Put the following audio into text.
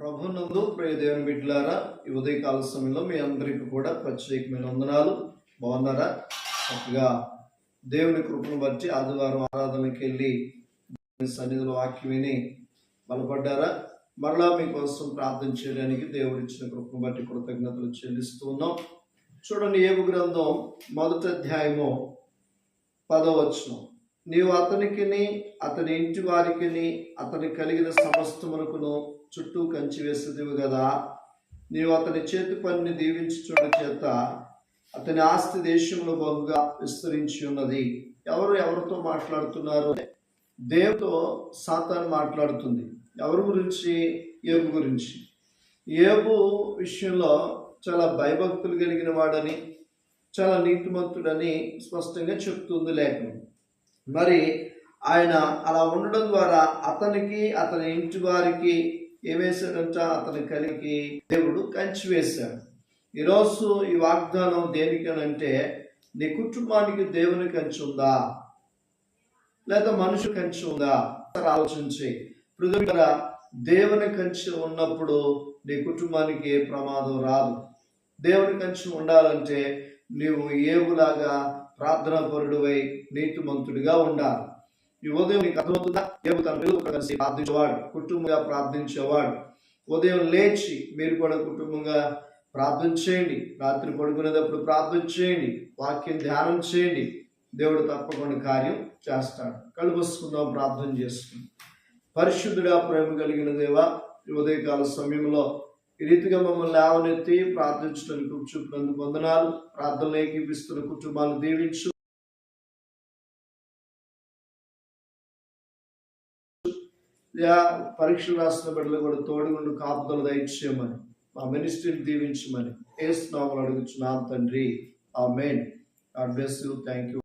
ప్రభునందు ప్రియ దేవుని బిడ్డలారా ఈ ఉదయకాల సమయంలో మీ అందరికీ కూడా ప్రత్యేకమైన వందనాలు. బాగున్నారా? చక్కగా దేవుని కృపను బట్టి ఆదివారం ఆరాధనకి వెళ్ళి సన్నిధిలో వాక్యం విని బలపడ్డారా? మరలా మీకోసం ప్రార్థన చేయడానికి దేవుడు ఇచ్చిన కృపను బట్టి కృతజ్ఞతలు చెల్లిస్తూ ఉన్నాం. చూడండి ఏబు గ్రంథం మొదటి అధ్యాయము పదవచనం నీవు అతనికిని అతని ఇంటి వారికిని అతని కలిగిన సమస్తమునకును చుట్టూ కంచి వేసేదివి కదా నీవు అతని చేతి పనిని దీవించుచుండ చేత అతని ఆస్తి దేశంలో బహుగా విస్తరించి ఉన్నది. ఎవరు ఎవరితో మాట్లాడుతున్నారు? దేవుతో సాతాన్ మాట్లాడుతుంది. ఎవరి గురించి? ఏబు గురించి. ఏబు విషయంలో చాలా భయభక్తులు కలిగిన వాడని చాలా నీతిమంతుడని స్పష్టంగా చెప్తుంది లేఖనం. మరి ఆయన అలా ఉండడం ద్వారా అతనికి అతని ఇంటి వారికి ఏమేశాడంట అతని కలిగి దేవుడు కంచి వేశాడు. ఈరోజు ఈ వాగ్దానం దేనికనంటే నీ కుటుంబానికి దేవుని కంచి ఉందా? లేదా మనుషు కంచి ఉందా? ఆలోచించి. పృథ్వీ దేవుని కంచి ఉన్నప్పుడు నీ కుటుంబానికి ఏ ప్రమాదం రాదు. దేవుని కంచి ఉండాలంటే నీవు ఏవులాగా ప్రార్థన పరుడువై నీతిమంతుడిగా ఉండాలి. ఈ ఉదయం నీకు అర్థమవుతుందా? ఏవు తన పిల్లలు కలిసి ప్రార్థించేవాడు కుటుంబంగా ప్రార్థించేవాడు. ఉదయం లేచి మీరు కూడా కుటుంబంగా ప్రార్థన చేయండి రాత్రి పడుకునేటప్పుడు ప్రార్థన చేయండి వాక్యం ధ్యానం చేయండి. దేవుడు తప్పకుండా కార్యం చేస్తాడు. కళ్ళు ప్రార్థన చేసుకుందాం. పరిశుద్ధుడా ప్రేమ కలిగిన దేవా ఈ ఉదయకాల సమయంలో ఈ రీతిగా మమ్మల్ని లేవనెత్తి ప్రార్థించడానికి కూర్చున్నందు వందనాలు ప్రార్థనలు ఏకీపిస్తున్న కుటుంబాలను దీవించు. యా పరీక్షలు రాసిన బిడ్డలు కూడా తోడుగుండు కాపుదలు దయచేయమని మా మినిస్ట్రీని దీవించమని ఏ స్నామలు అడుగుచున్నాం తండ్రి. Amen god bless you. Thank you